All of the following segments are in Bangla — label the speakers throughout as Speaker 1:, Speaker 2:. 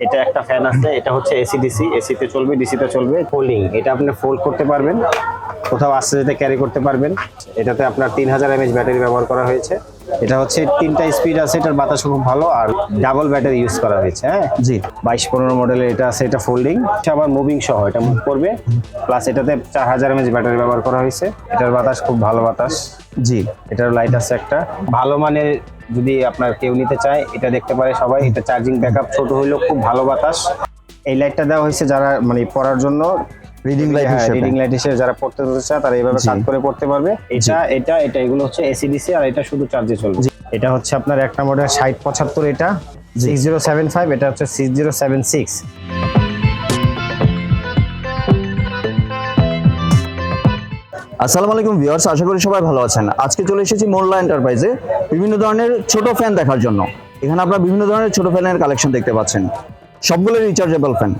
Speaker 1: এটা একটা ফ্যান আছে এটা হচ্ছে এসি ডিসি এসিতে চলবে ডিসিতে চলবে ফোল্ডিং এটা আপনি ফোল্ড করতে পারবেন কোথাও আসতে যেতে ক্যারি করতে পারবেন এটাতে আপনার তিন হাজার এমএচ ব্যাটারি ব্যবহার করা হয়েছে এটা হচ্ছে তিনটা স্পিড আছে এটার বাতাস খুব ভালো আর ডাবল ব্যাটারি ইউজ করা হয়েছে হ্যাঁ?
Speaker 2: জি।
Speaker 1: বাইশ পনেরো মডেলের এটা আছে এটা ফোল্ডিং আবার মুভিং সহ এটা মুভ করবে প্লাস এটাতে চার হাজার এমএচ ব্যাটারি ব্যবহার করা হয়েছে এটার বাতাস খুব ভালো বাতাস
Speaker 2: জি।
Speaker 1: এটার লাইট আছে একটা ভালো মানের যদি আপনার কেউ নিতে চায় এটা দেখতে পারে সবাই। এটা চার্জিং ব্যাকআপ ছোট হইলেও খুব ভালো বাতাস। এই লাইটটা দেওয়া হয়েছে যারা মানে পড়ার জন্য।
Speaker 2: রিডিং লাইট হিসেবে।
Speaker 1: রিডিং লাইট হিসেবে যারা পড়তে চায় তারা এইভাবে। কাজ করে পড়তে পারবে। এটা এটা এটা এগুলো হচ্ছে এসি ডিসি আর এটা শুধু চার্জে চলবে। এটা হচ্ছে আপনার এক নম্বরের ষাট পঁচাত্তর এটা সিক্স জিরো সেভেন ফাইভ এটা হচ্ছে সিক্স জিরো সেভেন সিক্স
Speaker 2: আসসালামু আলাইকুম ভিউয়ার্স, আশা করি সবাই ভালো আছেন। আজকে চলে এসেছি মোল্লা এন্টারপ্রাইজে বিভিন্ন ধরনের ছোট ফ্যান দেখার জন্য। এখানে আপনারা বিভিন্ন ধরনের ছোট ফ্যানের কালেকশন দেখতে পাচ্ছেন। সবগুলো রিচার্জেবল ফ্যান।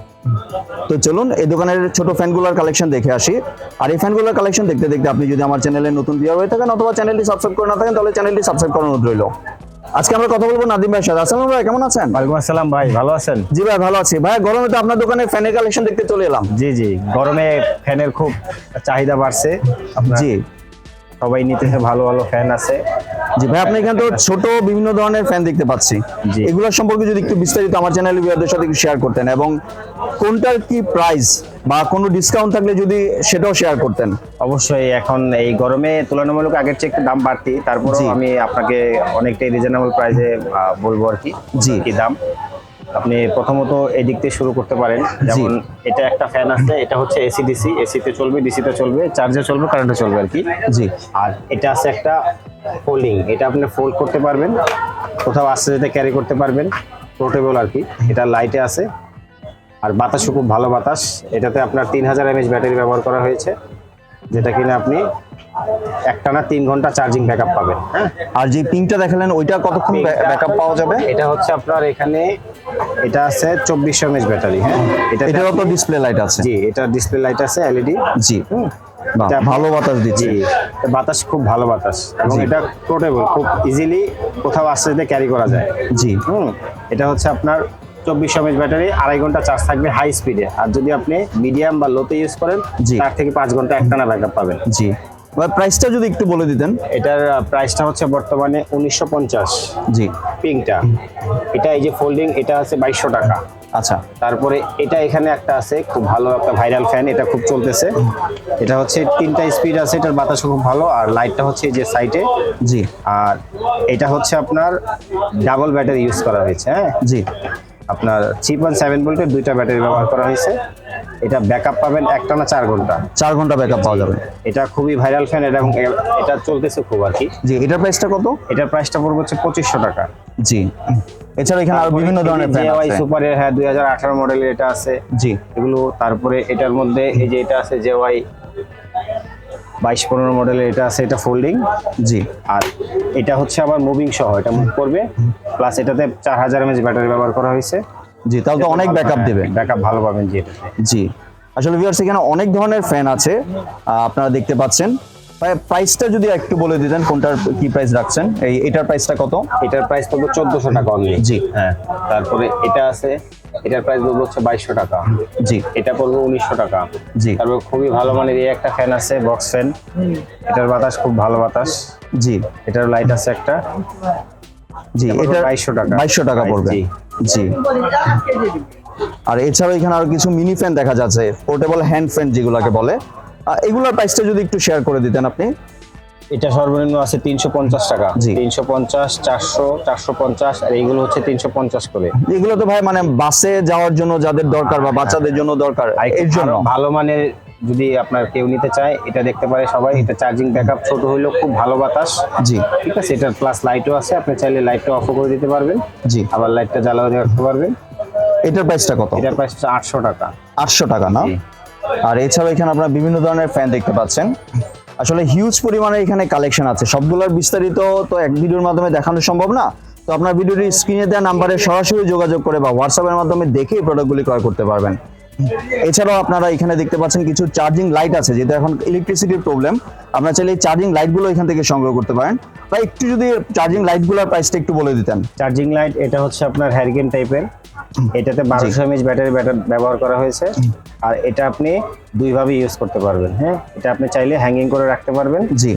Speaker 2: তো চলুন, এই দোকানের ছোট ফ্যানগুলোর কালেকশন দেখে আসি। আর এই ফ্যানগুলোর কালেকশন দেখতে দেখতে আপনি যদি আমার চ্যানেলে নতুন ভিউয়ার হয়ে থাকেন অথবা চ্যানেলটি সাবস্ক্রাইব করে না থাকেন, তাহলে চ্যানেলটি সাবস্ক্রাইব অনুরোধ রইল। আজকে আমরা কথা বলব নাদিম ভাইয়ের সাথে। আসসালাম ভাই কেমন আছেন?
Speaker 1: ওয়ালাইকুম আসসালাম ভাই ভালো আছেন?
Speaker 2: জি ভাই ভালো আছি। ভাই গরমে তো আপনার দোকানে ফ্যানের কালেকশন দেখতে চলে এলাম।
Speaker 1: জি জি গরমে ফ্যানের খুব চাহিদা বাড়ছে।
Speaker 2: জি।
Speaker 1: সবাই নিতেছে ভালো ভালো ফ্যান আছে।
Speaker 2: জি ভাই আপনি এখানে তো ছোট বিভিন্ন ধরনের ফ্যান দেখতে পাচ্ছি। এগুলোর সম্পর্কে যদি একটু বিস্তারিত আমার ভিউয়ারদের সাথে একটু শেয়ার করতেন এবং কোনটার কি প্রাইস বা কোনো ডিসকাউন্ট থাকলে যদি সেটাও শেয়ার করতেন।
Speaker 1: অবশ্যই এখন এই গরমে তুলনামূলক আগের চেয়ে একটু দাম বাড়তি। তারপরেও আমি আপনাকে অনেকটাই রিজনেবল প্রাইসে বলব আর কি।
Speaker 2: জি।
Speaker 1: কি দাম? আপনি প্রথমত এই দিক থেকে শুরু করতে পারেন। যেমন এটা একটা ফ্যান আছে এটা হচ্ছে এসি ডিসি এসিতে চলবে ডিসিতে চলবে চার্জে চলবে কারেন্টে চলবে আর কি।
Speaker 2: জি।
Speaker 1: আর এটা আছে একটা ফোল্ডিং এটা আপনি ফোল্ড করতে পারবেন কোথাও আসতে যেতে ক্যারি করতে পারবেন পোর্টেবল আর কি। এটা লাইটে আছে। আর বাতাসও খুব ভালো বাতাস। এটাতে আপনার তিন হাজার এমএচ ব্যাটারি ব্যবহার করা হয়েছে যেটা কিনা আপনি একটানা তিন ঘণ্টা চার্জিং ব্যাকআপ পাবেন হ্যাঁ?
Speaker 2: আর যে পিঙ্কটা দেখালেন ওইটা কতক্ষণ ব্যাকআপ পাওয়া যাবে?
Speaker 1: এটা হচ্ছে আপনার এখানে এটা আছে চব্বিশশো এমএচ ব্যাটারি হ্যাঁ? এটা
Speaker 2: এটারও তো ডিসপ্লে লাইট আছে।
Speaker 1: জি এটা ডিসপ্লে লাইট আছে E এলইডি
Speaker 2: জি। ভালো বাতাস দিচ্ছে।
Speaker 1: জি বাতাস খুব ভালো বাতাস। এবং। এটা পোর্টেবল খুব ইজিলি কোথাও আসতে যেতে ক্যারি করা যায়।
Speaker 2: জি।
Speaker 1: হুম? এটা হচ্ছে আপনার চব্বিশ এমএচ ব্যাটারি আড়াই ঘণ্টা চার্জ থাকবে হাই স্পিডে আর যদি আপনি মিডিয়াম বা লোতে ইউজ করেন। তার থেকে পাঁচ ঘণ্টা একটানা ব্যাকআপ পাবেন।
Speaker 2: জি। প্রাইসটা যদি একটু বলে দিতেন।
Speaker 1: এটার প্রাইসটা হচ্ছে বর্তমানে উনিশশো পঞ্চাশ।
Speaker 2: জি।
Speaker 1: পিঙ্কটা এটা এই যে ফোল্ডিং এটা আছে বাইশশো টাকা।
Speaker 2: আচ্ছা।
Speaker 1: তারপরে এটা এখানে একটা আছে খুব ভালো একটা ভাইরাল ফ্যান এটা খুব চলতেছে। এটা হচ্ছে তিনটা স্পিড আছে এটার বাতাস খুব ভালো আর লাইটটা হচ্ছে এই যে সাইডে
Speaker 2: জি।
Speaker 1: আর এটা হচ্ছে আপনার ডাবল ব্যাটারি ইউজ করা হয়েছে হ্যাঁ?
Speaker 2: জি।
Speaker 1: আপনার থ্রি পয়েন্ট সেভেন ভোল্টের দুইটা ব্যাটারি ব্যবহার করা হয়েছে। এটা ব্যাকআপ পাবেন একটানা চার ঘণ্টা।
Speaker 2: চার ঘণ্টা ব্যাকআপ পাওয়া যাবে।
Speaker 1: এটা খুবই ভাইরাল ফ্যান এটা এটা চলতেছে খুব আর কি।
Speaker 2: জি এটার প্রাইসটা কত?
Speaker 1: এটার প্রাইসটা পড়বে হচ্ছে পঁচিশশো টাকা।
Speaker 2: জি। এছাড়া এখানে আরও বিভিন্ন ধরনের ফ্যান
Speaker 1: জেওয়াই
Speaker 2: আছে।
Speaker 1: সুপারের হ্যাঁ দুই হাজার আঠারো মডেলের এটা আছে।
Speaker 2: জি।
Speaker 1: এগুলো তারপরে এটার মধ্যে এই যে এটা আছে জেওয়াই বাইশ পনেরো মডেলের এটা আছে এটা ফোল্ডিং
Speaker 2: জি।
Speaker 1: আর এটা হচ্ছে আবার মুভিং সহ এটা মুভ করবে। প্লাস এটাতে চার হাজার এমএচ ব্যাটারি ব্যবহার করা হয়েছে।
Speaker 2: জি তাহলে তো অনেক ব্যাকআপ দেবে
Speaker 1: ব্যাকআপ ভালো পাবেন জি
Speaker 2: জি আসলে ভিউয়ার্স এখানে অনেক ধরনের ফ্যান আছে আপনারা দেখতে পাচ্ছেন। প্রাইসটা যদি একটু বলে দিতেন কোনটার কি প্রাইস রাখছেন? এই এটার প্রাইসটা কত?
Speaker 1: এটার প্রাইস পড়বে চোদ্দশো টাকা অনলি
Speaker 2: জি।
Speaker 1: হ্যাঁ তারপরে এটা আছে এটার প্রাইস পড়বে হচ্ছে বাইশশো টাকা।
Speaker 2: জি।
Speaker 1: এটা পড়বে উনিশশো টাকা।
Speaker 2: জি।
Speaker 1: তারপর খুবই ভালো মানের এই একটা ফ্যান আছে বক্স ফ্যান এটার বাতাস খুব ভালো বাতাস।
Speaker 2: জি।
Speaker 1: এটার লাইট আছে একটা।
Speaker 2: জি
Speaker 1: এটা
Speaker 2: এটা
Speaker 1: বাইশশো টাকা।
Speaker 2: বাইশশো টাকা পড়বে।
Speaker 1: জি।
Speaker 2: জি। আর এছাড়াও এখানে আরও কিছু মিনি ফ্যান দেখা যাচ্ছে পোর্টেবল হ্যান্ড ফ্যান যেগুলোকে বলে। এগুলোর প্রাইসটা যদি একটু শেয়ার করে দিতেন আপনি।
Speaker 1: এটা সর্বনিম্ন আছে তিনশো পঞ্চাশ টাকা। তিনশো পঞ্চাশ চারশো চারশো পঞ্চাশ আর এইগুলো হচ্ছে তিনশো পঞ্চাশ করে।
Speaker 2: এগুলো তো ভাই মানে বাসে যাওয়ার জন্য যাদের দরকার বা বাচ্চাদের জন্য দরকার এর জন্য।
Speaker 1: ভালো মানের যদি আপনার কেউ নিতে চায় এটা দেখতে পারে সবাই। এটা চার্জিং ব্যাকআপ ছোট হইলেও খুব ভালো বাতাস।
Speaker 2: জি।
Speaker 1: ঠিক আছে? এটার প্লাস লাইটও আছে। আপনি চাইলে লাইটটা অফ করে দিতে পারবেন।
Speaker 2: জি।
Speaker 1: আবার লাইটটা জ্বালাও রাখতে পারবেন।
Speaker 2: এটার প্রাইসটা কত?
Speaker 1: এটার প্রাইস হচ্ছে আটশো টাকা।
Speaker 2: আটশো টাকা না? আর এছাড়াও এখানে আপনারা বিভিন্ন ধরনের ফ্যান দেখতে পাচ্ছেন। আসলে হিউজ পরিমাণে এখানে কালেকশন আছে। সবগুলোর বিস্তারিত তো এক ভিডিওর মাধ্যমে দেখানো সম্ভব না। তো আপনার ভিডিওটি স্ক্রিনে দেওয়া নাম্বারে সরাসরি যোগাযোগ করে বা হোয়াটসঅ্যাপের মাধ্যমে দেখে প্রোডাক্টগুলি ক্রয় করতে পারবেন। এছাড়াও আপনারা এখানে দেখতে পাচ্ছেন কিছু চার্জিং লাইট আছে যেটা এখন ইলেকট্রিসিটির প্রবলেম আপনারা চাইলে এই চার্জিং লাইটগুলো এখান থেকে সংগ্রহ করতে পারেন। বা একটু যদি চার্জিং লাইটগুলোর প্রাইসটা একটু বলে দিতেন।
Speaker 1: চার্জিং লাইট এটা হচ্ছে আপনার হ্যারিকেন টাইপের এটাতে বারোশো এমএচ ব্যাটারি ব্যাটার ব্যবহার করা হয়েছে। আর এটা আপনি দুইভাবে ইউজ করতে পারবেন হ্যাঁ? এটা আপনি চাইলে হ্যাঙ্গিং করে রাখতে পারবেন।
Speaker 2: জি।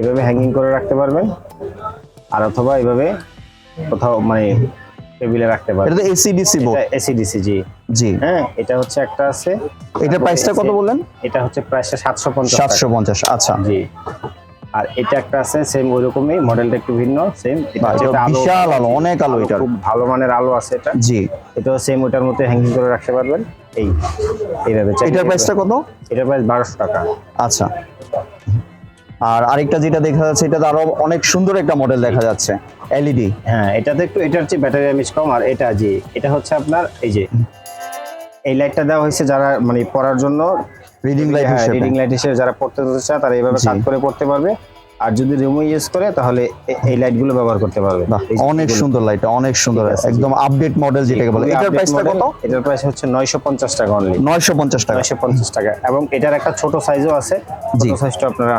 Speaker 1: এভাবে হ্যাঙ্গিং করে রাখতে পারবেন। আর অথবা এভাবে কোথাও মানে টেবিলে রাখতে
Speaker 2: এটা
Speaker 1: পারবেন
Speaker 2: তো AC DC board
Speaker 1: AC DC জি।
Speaker 2: জি।
Speaker 1: হ্যাঁ এটা হচ্ছে একটা আছে।
Speaker 2: এটার প্রাইসটা কত বললেন?
Speaker 1: এটা হচ্ছে প্রাইসটা সাতশো পঞ্চাশ
Speaker 2: সাতশো পঞ্চাশ আচ্ছা।
Speaker 1: জি। আর এটা একটা আছে সেম ওই রকমই মডেলটা একটু ভিন্ন সেম
Speaker 2: এটা বিশাল আলো, অনেক আলো এটা।
Speaker 1: খুব ভালো মানের আলো আছে এটা।
Speaker 2: জি।
Speaker 1: এটাও সেম ওটার মধ্যে হ্যাঙ্গিং করে রাখতে পারবেন। এই এইভাবে
Speaker 2: এটার প্রাইসটা কত?
Speaker 1: এটার প্রাইস বারোশো টাকা।
Speaker 2: আচ্ছা। আর আরেকটা যেটা দেখা যাচ্ছে এটা তো আরও অনেক সুন্দর একটা মডেল দেখা যাচ্ছে। এলইডি
Speaker 1: হ্যাঁ এটাতে একটু এটার হচ্ছে ব্যাটারি এমএচ কম আর এটা যে এটা হচ্ছে আপনার এই যে এই লাইটটা দেওয়া হয়েছে যারা মানে পড়ার জন্য
Speaker 2: রিডিং লাইট হিসেবে।
Speaker 1: রিডিং লাইট হিসেবে যারা পড়তে চায় তারা এইভাবে
Speaker 2: জি।
Speaker 1: কাট করে পড়তে পারবে। আর যদি রিমো ইউজ করে তাহলে এই লাইটগুলো ব্যবহার করতে পারবে।
Speaker 2: অনেক সুন্দর লাইট অনেক সুন্দর
Speaker 1: আছে,
Speaker 2: একদম আপডেট মডেল যেটাকে বলে। এটার প্রাইসটা কত?
Speaker 1: এটার প্রাইস হচ্ছে নয়শো পঞ্চাশ টাকা অনলি
Speaker 2: নয়শো পঞ্চাশ টাকা।
Speaker 1: নয়শো পঞ্চাশ টাকা। এবং এটার একটা ছোট সাইজও আছে। ছোট সাইজটা আপনারা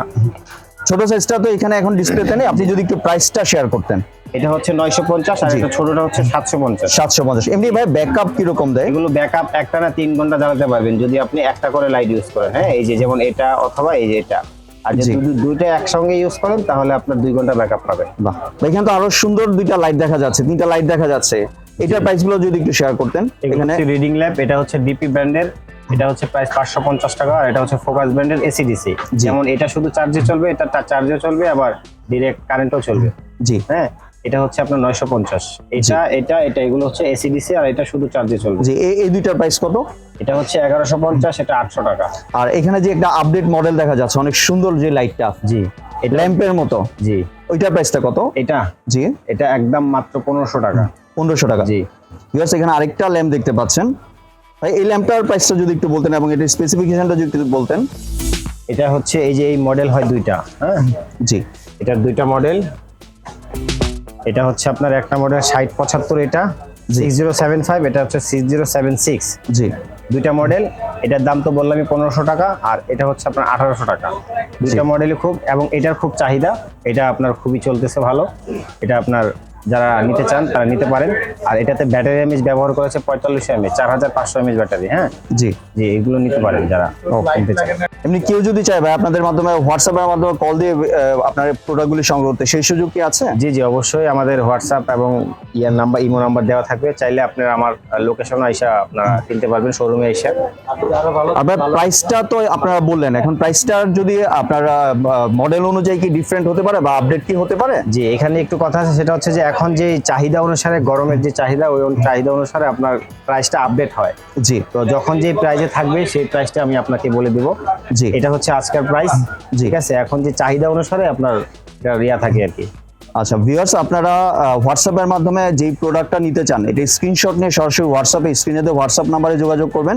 Speaker 2: ছোট সাইজটা তো এখানে এখন ডিসপ্লেতে নেই। আপনি যদি একটু প্রাইসটা শেয়ার করতেন।
Speaker 1: এটা হচ্ছে নয়শো পঞ্চাশ আর এটা ছোটটা হচ্ছে সাতশো পঞ্চাশ।
Speaker 2: সাতশো পঞ্চাশ। এমনি ভাই ব্যাকআপ কীরকম দেয়?
Speaker 1: এগুলো ব্যাকআপ একটা না তিন ঘণ্টা চালাতে পারবেন। যদি আপনি একটা করে লাইট ইউজ করেন হ্যাঁ? এই যে যেমন এটা অথবা এই যে এটা। আর। যদি দুইটা একসঙ্গে ইউজ করেন তাহলে আপনার দুই ঘণ্টা ব্যাকআপ পাবেন।
Speaker 2: বাহ। এখানে তো আরও সুন্দর দুইটা লাইট দেখা যাচ্ছে তিনটা লাইট দেখা যাচ্ছে। এটার প্রাইসগুলো যদি একটু শেয়ার করতেন
Speaker 1: এখানে রিডিং ল্যাব এটা হচ্ছে ডিপি ব্র্যান্ডের এটা হচ্ছে প্রাইস পাঁচশো পঞ্চাশ টাকা আর এটা হচ্ছে ফোকাস ব্র্যান্ডের এসিডিসি। যেমন এটা শুধু চার্জে চলবে এটা চার্জেও চলবে আবার ডিরেক্ট কারেন্টও চলবে।
Speaker 2: জি।
Speaker 1: হ্যাঁ? এটা হচ্ছে আপনার নয়শো পঞ্চাশ। এটা এটা এটা এগুলো হচ্ছে এসিডিসি আর এটা শুধু চার্জে চলবে।
Speaker 2: জি এই- দুইটার প্রাইস কত?
Speaker 1: এটা হচ্ছে এগারোশো পঞ্চাশ এটা আটশো টাকা।
Speaker 2: আর এখানে যে একটা আপডেট মডেল দেখা যাচ্ছে অনেক সুন্দর যে লাইটটা
Speaker 1: জি। এটা
Speaker 2: ল্যাম্পের মতো।
Speaker 1: জি।
Speaker 2: ওইটার প্রাইসটা কত?
Speaker 1: এটা।
Speaker 2: জি।
Speaker 1: এটা একদম মাত্র পনেরোশো টাকা।
Speaker 2: পনেরোশো টাকা।
Speaker 1: জি।
Speaker 2: ভিউয়ার্স এখানে আরেকটা ল্যাম্প দেখতে পাচ্ছেন। ভাই এই ল্যাম্পটার প্রাইসটা যদি একটু বলতেন এবং এটার স্পেসিফিকেশনটা যদি একটু বলতেন।
Speaker 1: এটা হচ্ছে এই যে এই মডেল হয় দুইটা হ্যাঁ?
Speaker 2: জি।
Speaker 1: এটার দুইটা মডেল এটা হচ্ছে আপনার একটা মডেল ষাট পঁচাত্তর এটা। সিক্স জিরো সেভেন ফাইভ এটা হচ্ছে সিক্স জিরো সেভেন সিক্স
Speaker 2: জি।
Speaker 1: দুইটা মডেল এটার দাম তো বললামই পনেরোশো টাকা আর এটা হচ্ছে আপনার আঠারোশো টাকা। দুইটা মডেলই খুব এবং এটার খুব চাহিদা এটা আপনার খুবই চলতেছে ভালো। এটা আপনার যারা নিতে চান তারা নিতে পারেন। আর এটাতে ব্যাটারি এমএচ ব্যবহার করেছে পঁয়তাল্লিশশো এমএচ চার হাজার পাঁচশো এমএচ ব্যাটারি হ্যাঁ?
Speaker 2: জি।
Speaker 1: জি এগুলো নিতে পারেন যারা নিতে চান।
Speaker 2: এমনি কেউ যদি চায় ভাই আপনাদের মাধ্যমে হোয়াটসঅ্যাপের মাধ্যমে কল দিয়ে আপনার প্রোডাক্টগুলি সংগ্রহ করতে সেই সুযোগ কি আছে?
Speaker 1: জি জি অবশ্যই আমাদের হোয়াটসঅ্যাপ এবং ইয়ার নাম্বার ইমো নাম্বার দেওয়া থাকবে। চাইলে আপনারা আমার লোকেশন আইসা আপনারা কিনতে পারবেন শোরুমে এসে।
Speaker 2: আপনার প্রাইসটা তো আপনারা বললেন এখন প্রাইসটার যদি আপনারা মডেল অনুযায়ী কি ডিফারেন্ট হতে পারে বা আপডেট কি হতে পারে?
Speaker 1: জি এখানে একটু কথা আছে সেটা হচ্ছে যে এখন যে চাহিদা অনুসারে গরমের যে চাহিদা ওই চাহিদা অনুসারে আপনার প্রাইসটা আপডেট হয়।
Speaker 2: জি।
Speaker 1: তো যখন যে প্রাইসে থাকবে সেই প্রাইসটা আমি আপনাকে বলে দেব।
Speaker 2: জি।
Speaker 1: এটা হচ্ছে আজকের প্রাইস। ঠিক আছে? এখন যে চাহিদা অনুসারে আপনার রিয়া থাকে আর কি।
Speaker 2: আচ্ছা ভিউয়ার্স আপনারা হোয়াটসঅ্যাপের মাধ্যমে যেই প্রোডাক্টটা নিতে চান, এটা স্ক্রিনশট নিয়ে সরাসরি হোয়াটসঅ্যাপে স্ক্রিনে দিয়ে হোয়াটসঅ্যাপ নাম্বারে যোগাযোগ করবেন।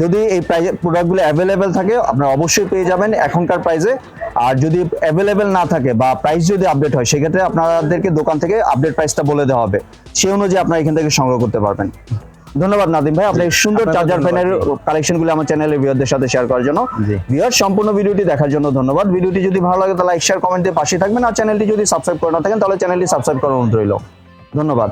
Speaker 2: যদি এই প্রোডাক্টগুলো অ্যাভেলেবেল থাকে, আপনারা অবশ্যই পেয়ে যাবেন এখনকার প্রাইসে আর যদি অ্যাভেলেবেল না থাকে বা প্রাইস যদি আপডেট হয়, সেক্ষেত্রে আপনাদেরকে দোকান থেকে আপডেট প্রাইসটা বলে দেওয়া হবে। সেই অনুযায়ী আপনারা এখান থেকে সংগ্রহ করতে পারবেন। ধন্যবাদ নাদিম ভাই আপনার সুন্দর চার্জার ফ্যানের কালেকশন কালেকশনগুলো আমার চ্যানেলে ভিউয়ারদের সাথে শেয়ার করার জন্য। ভিউয়ার সম্পূর্ণ ভিডিওটি দেখার জন্য ধন্যবাদ। ভিডিওটি যদি ভালো লাগে তাহলে লাইক শেয়ার কমেন্ট দিয়ে পাশে থাকবেন। আর চ্যানেলটি যদি সাবস্ক্রাইব করে না থাকেন তাহলে চ্যানেলটি সাবস্ক্রাইব করার অনুরোধ রইল। ধন্যবাদ।